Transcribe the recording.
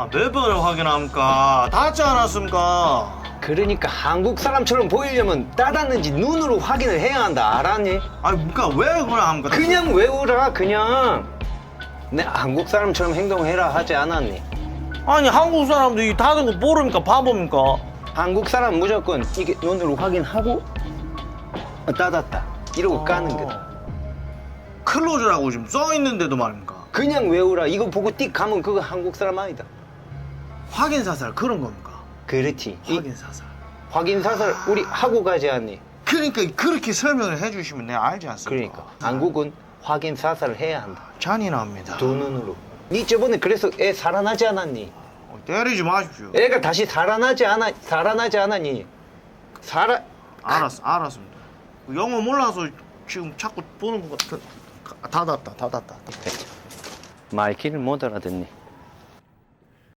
아, 몇 번을 확인합니까? 닿지 않았습니까? 그러니까 한국 사람처럼 보이려면 따닿는지 눈으로 확인을 해야 한다 알았니? 아니 그러니까 왜 그걸 합니까? 그냥 외우라 그냥 내 한국 사람처럼 행동해라 하지 않았니? 아니 한국 사람도 이 닫은 거 모릅니까? 바보입니까? 한국 사람 무조건 이게 눈으로 확인하고 어, 따닿다 이러고 까는 거다 클로즈라고 지금 써 있는데도 말입니까? 그냥 외우라 이거 보고 띡 가면 그거 한국 사람 아니다 확인 사살 그런 겁니까? 그렇지 이 확인 사살. 확인 사살 우리 하고 가지 않니? 그러니까 그렇게 설명을 해주시면 내가 알지 않습니까? 그러니까 한국은 확인 사살을 해야 한다 잔인합니다. 두 눈으로 니 저번에 그래서 애 살아나지 않았니? 어, 때리지 마십시오. 애가 다시 살아나지 않아 살아나지 않았니? 살아 알았어, 알았습니다. 그 영어 몰라서 지금 자꾸 보는 것 같은. 닫았다, 닫았다. 말귀를 못 알아듣니?